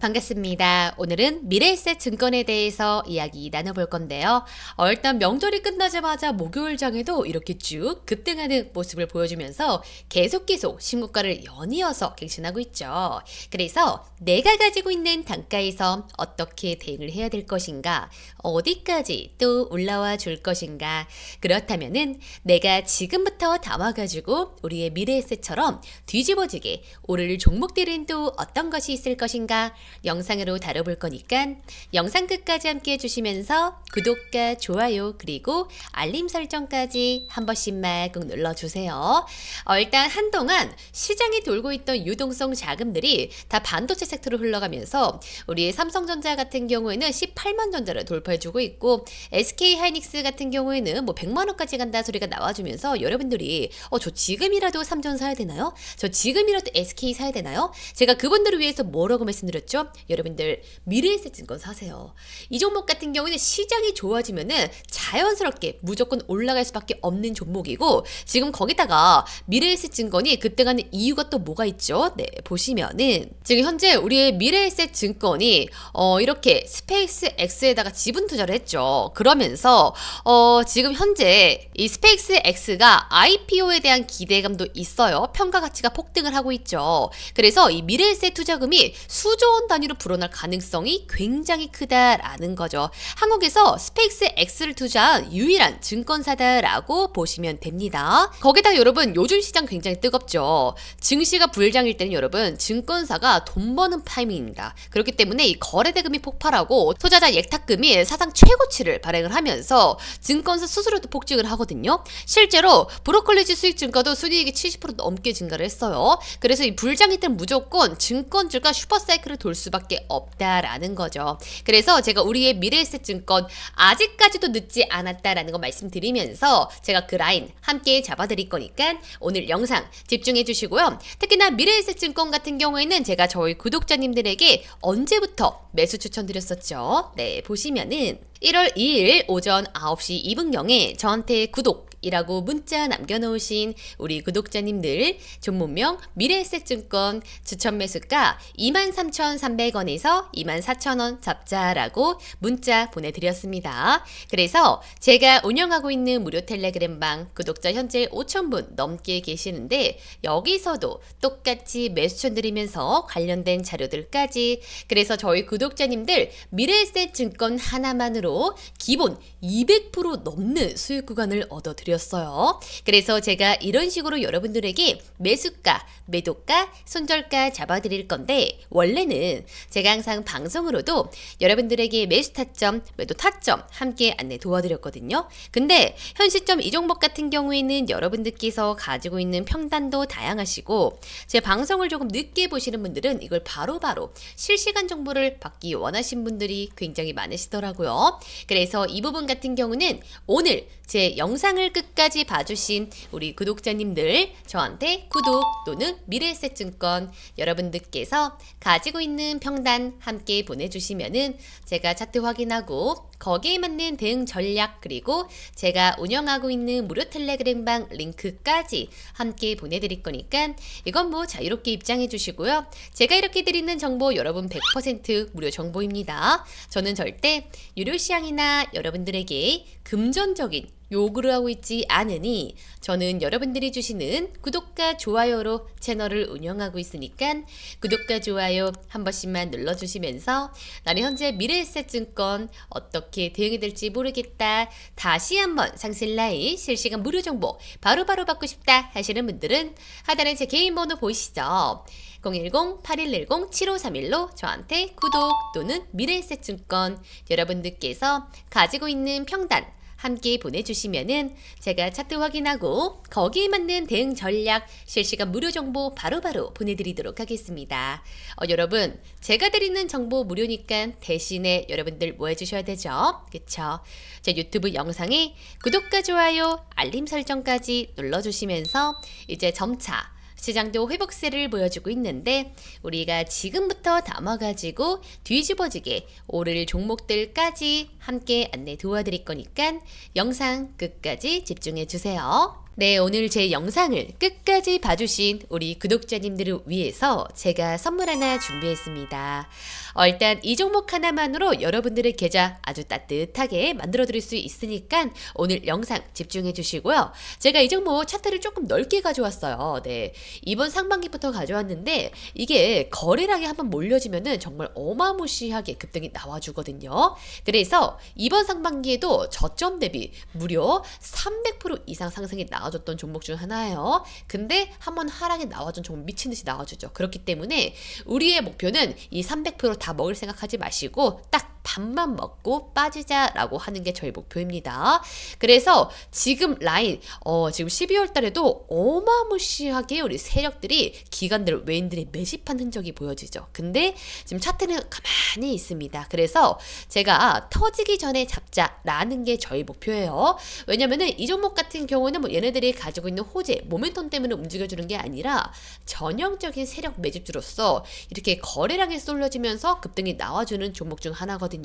반갑습니다. 오늘은 미래에셋 증권에 대해서 이야기 나눠볼 건데요. 어, 일단 명절이 끝나자마자 목요일장에도 이렇게 쭉 급등하는 모습을 보여주면서 계속 계속 신고가를 연이어서 갱신하고 있죠. 그래서 내가 가지고 있는 단가에서 어떻게 대응을 해야 될 것인가, 어디까지 또 올라와 줄 것인가, 그렇다면은 내가 지금부터 담아가지고 우리의 미래에셋처럼 뒤집어지게 오를 종목들은 또 어떤 것이 있을 것인가, 영상으로 다뤄볼 거니까 영상 끝까지 함께 해주시면서 구독과 좋아요 그리고 알림 설정까지 한 번씩만 꼭 눌러주세요. 어, 일단 한동안 시장에 돌고 있던 유동성 자금들이 다 반도체 섹터로 흘러가면서 우리의 삼성전자 같은 경우에는 18만 전자를 돌파해주고 있고 SK 하이닉스 같은 경우에는 뭐 100만 원까지 간다 소리가 나와주면서 여러분들이 어 저 지금이라도 삼전 사야 되나요? 저 지금이라도 SK 사야 되나요? 제가 그분들을 위해서 뭐라고 말씀드렸죠? 여러분들 미래에셋 증권 사세요. 이 종목 같은 경우는 시장이 좋아지면은 자연스럽게 무조건 올라갈 수밖에 없는 종목이고 지금 거기다가 미래에셋 증권이 급등하는 이유가 또 뭐가 있죠? 네 보시면은 지금 현재 우리의 미래에셋 증권이 어 이렇게 스페이스 X에다가 지분 투자를 했죠. 그러면서 어 지금 현재 이 스페이스 X가 IPO에 대한 기대감도 있어요. 평가 가치가 폭등을 하고 있죠. 그래서 이 미래에셋 투자금이 수조 원 단위로 불어날 가능성이 굉장히 크다라는 거죠. 한국에서 스페이스 X를 투자한 유일한 증권사다라고 보시면 됩니다. 거기다 여러분 요즘 시장 굉장히 뜨겁죠. 증시가 불장일 때는 여러분 증권사가 돈 버는 타이밍입니다. 그렇기 때문에 이 거래 대금이 폭발하고 투자자 예탁금이 사상 최고치를 발행을 하면서 증권사 수수료도 폭증을 하거든요. 실제로 브로콜리지 수익 증가도 순이익이 70% 넘게 증가를 했어요. 그래서 이 불장일 때는 무조건 증권주가 슈퍼사이클을 돌 수밖에 없다라는 거죠. 그래서 제가 우리의 미래에셋 증권 아직까지도 늦지 않았다라는 거 말씀드리면서 제가 그 라인 함께 잡아드릴 거니까 오늘 영상 집중해 주시고요. 특히나 미래에셋 증권 같은 경우에는 제가 저희 구독자님들에게 언제부터 매수 추천드렸었죠. 네, 보시면은 1월 2일 오전 9시 2분경에 저한테 구독 이라고 문자 남겨놓으신 우리 구독자님들 종목명 미래에셋증권 추천 매수가 23,300원에서 24,000원 잡자라고 문자 보내드렸습니다. 그래서 제가 운영하고 있는 무료 텔레그램방 구독자 현재 5,000분 넘게 계시는데 여기서도 똑같이 매수천 드리면서 관련된 자료들까지 그래서 저희 구독자님들 미래에셋 증권 하나만으로 기본 200% 넘는 수익 구간을 얻어드렸습니다. 드렸어요. 그래서 제가 이런 식으로 여러분들에게 매수가, 매도가, 손절가 잡아드릴 건데 원래는 제가 항상 방송으로도 여러분들에게 매수 타점, 매도 타점 함께 안내 도와드렸거든요. 근데 현 시점 이 종목 같은 경우에는 여러분들께서 가지고 있는 평단도 다양하시고 제 방송을 조금 늦게 보시는 분들은 이걸 바로바로 바로 실시간 정보를 받기 원하신 분들이 굉장히 많으시더라고요. 그래서 이 부분 같은 경우는 오늘 제 영상을 끝 까지 봐주신 우리 구독자님들 저한테 구독 또는 미래에셋증권 여러분들께서 가지고 있는 평단 함께 보내주시면은 제가 차트 확인하고 거기에 맞는 대응 전략 그리고 제가 운영하고 있는 무료 텔레그램방 링크까지 함께 보내드릴 거니까 이건 뭐 자유롭게 입장해 주시고요. 제가 이렇게 드리는 정보 여러분 100% 무료 정보입니다. 저는 절대 유료 시향이나 여러분들에게 금전적인 요구를 하고 있지 않으니 저는 여러분들이 주시는 구독과 좋아요로 채널을 운영하고 있으니까 구독과 좋아요 한 번씩만 눌러주시면서 나는 현재 미래에셋증권 어떻게 대응이 될지 모르겠다 다시 한번 상실라인 실시간 무료 정보 바로바로 바로 받고 싶다 하시는 분들은 하단에 제 개인 번호 보이시죠? 010-8110-7531로 저한테 구독 또는 미래에셋증권 여러분들께서 가지고 있는 평단 함께 보내주시면은 제가 차트 확인하고 거기에 맞는 대응 전략 실시간 무료 정보 바로바로 바로 보내드리도록 하겠습니다. 어, 여러분 제가 드리는 정보 무료니까 대신에 여러분들 뭐 해주셔야 되죠? 그쵸? 제 유튜브 영상에 구독과 좋아요 알림 설정까지 눌러주시면서 이제 점차 시장도 회복세를 보여주고 있는데 우리가 지금부터 담아가지고 뒤집어지게 오를 종목들까지 함께 안내 도와드릴 거니까 영상 끝까지 집중해 주세요. 네, 오늘 제 영상을 끝까지 봐주신 우리 구독자님들을 위해서 제가 선물 하나 준비했습니다. 어, 일단 이 종목 하나만으로 여러분들의 계좌 아주 따뜻하게 만들어 드릴 수 있으니까 오늘 영상 집중해 주시고요. 제가 이 종목 차트를 조금 넓게 가져왔어요. 네. 이번 상반기부터 가져왔는데 이게 거래량이 한번 몰려지면은 정말 어마무시하게 급등이 나와주거든요. 그래서 이번 상반기에도 저점 대비 무려 300% 이상 상승이 나 와줬던 종목 중 하나예요. 근데 한번 하락이 나와준 종목 미친 듯이 나와주죠. 그렇기 때문에 우리의 목표는 이 300%다 먹을 생각하지 마시고 딱 반만 먹고 빠지자라고 하는 게 저희 목표입니다. 그래서 지금 라인 어 지금 12월 달에도 어마무시하게 우리 세력들이 기관들 외인들이 매집한 흔적이 보여지죠. 근데 지금 차트는 가만히 있습니다. 그래서 제가 터지기 전에 잡자라는 게 저희 목표예요. 왜냐면은 이 종목 같은 경우는 뭐 얘네들이 가지고 있는 호재, 모멘텀 때문에 움직여주는 게 아니라 전형적인 세력 매집주로서 이렇게 거래량이 쏠려지면서 급등이 나와주는 종목 중 하나거든요.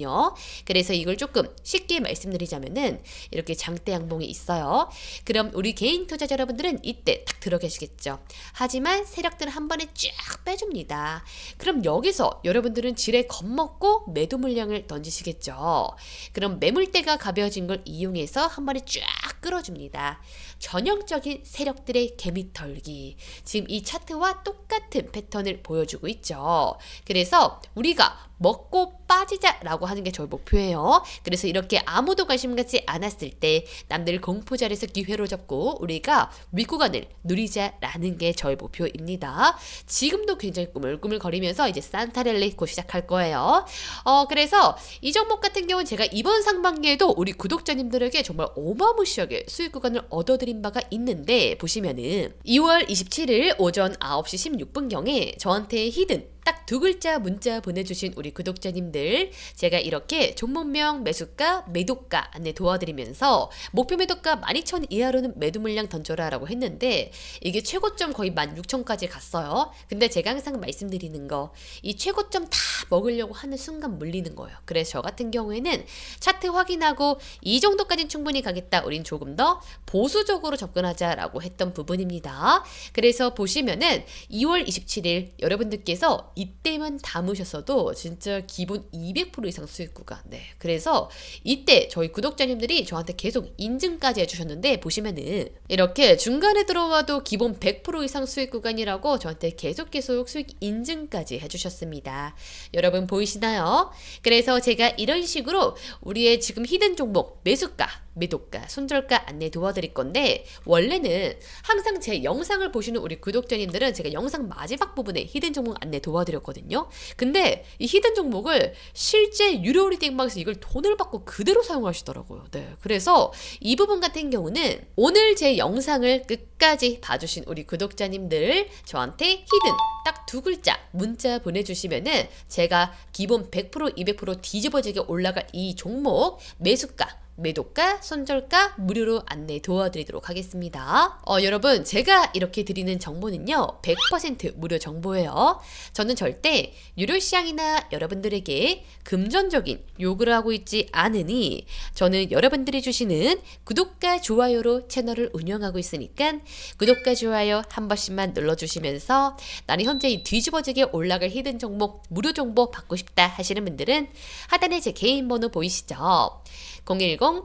그래서 이걸 조금 쉽게 말씀드리자면은 이렇게 장대 양봉이 있어요. 그럼 우리 개인 투자자 여러분들은 이때 딱 들어 계시겠죠. 하지만 세력들은 한 번에 쫙 빼줍니다. 그럼 여기서 여러분들은 지레 겁먹고 매도 물량을 던지시겠죠. 그럼 매물대가 가벼워진 걸 이용해서 한 번에 쫙 끌어줍니다. 전형적인 세력들의 개미 털기. 지금 이 차트와 똑같은 패턴을 보여주고 있죠. 그래서 우리가 먹고 빠지자라고 하는 게 저희 목표예요. 그래서 이렇게 아무도 관심 갖지 않았을 때 남들 공포 자리에서 기회로 잡고 우리가 윗구간을 누리자라는 게 저희 목표입니다. 지금도 굉장히 꾸물꾸물거리면서 이제 산타랠리 곧 시작할 거예요. 어 그래서 이 종목 같은 경우는 제가 이번 상반기에도 우리 구독자님들에게 정말 어마무시하게 수익 구간을 얻어드린 바가 있는데 보시면은 2월 27일 오전 9시 16분경에 저한테 히든 딱 두 글자 문자 보내주신 우리 구독자님들 제가 이렇게 종목명 매수가 매도가 안내 도와드리면서 목표 매도가 12,000 이하로는 매도 물량 던져라 라고 했는데 이게 최고점 거의 16,000까지 갔어요. 근데 제가 항상 말씀드리는 거 이 최고점 다 먹으려고 하는 순간 물리는 거예요. 그래서 저 같은 경우에는 차트 확인하고 이 정도까지는 충분히 가겠다. 우린 조금 더 보수적으로 접근하자라고 했던 부분입니다. 그래서 보시면은 2월 27일 여러분들께서 이때만 담으셨어도 진짜 기본 200% 이상 수익 구간. 네. 그래서 이때 저희 구독자님들이 저한테 계속 인증까지 해주셨는데 보시면은 이렇게 중간에 들어와도 기본 100% 이상 수익 구간이라고 저한테 계속 계속 수익 인증까지 해주셨습니다. 여러분 보이시나요? 그래서 제가 이런 식으로 우리의 지금 히든 종목 매수가 매도가, 손절가 안내 도와드릴 건데 원래는 항상 제 영상을 보시는 우리 구독자님들은 제가 영상 마지막 부분에 히든 종목 안내 도와드렸거든요. 근데 이 히든 종목을 실제 유료 리딩 방에서 이걸 돈을 받고 그대로 사용하시더라고요. 네. 그래서 이 부분 같은 경우는 오늘 제 영상을 끝까지 봐주신 우리 구독자님들 저한테 히든 딱 두 글자 문자 보내주시면은 제가 기본 100% 200% 뒤집어지게 올라갈 이 종목 매수가 매도가, 손절가 무료로 안내 도와드리도록 하겠습니다. 어, 여러분, 제가 이렇게 드리는 정보는요, 100% 무료 정보예요. 저는 절대 유료 시장이나 여러분들에게 금전적인 요구를 하고 있지 않으니, 저는 여러분들이 주시는 구독과 좋아요로 채널을 운영하고 있으니까, 구독과 좋아요 한 번씩만 눌러주시면서, 나는 현재 이 뒤집어지게 올라갈 히든 종목, 무료 정보 받고 싶다 하시는 분들은 하단에 제 개인 번호 보이시죠?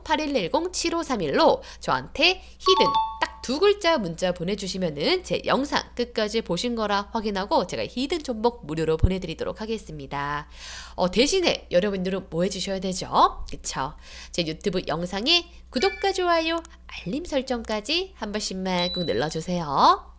010-8110-7531로 저한테 히든 딱 두 글자 문자 보내주시면은 제 영상 끝까지 보신 거라 확인하고 제가 히든 종목 무료로 보내드리도록 하겠습니다. 어, 대신에 여러분들은 뭐 해주셔야 되죠? 그쵸? 제 유튜브 영상에 구독과 좋아요, 알림 설정까지 한 번씩만 꼭 눌러주세요.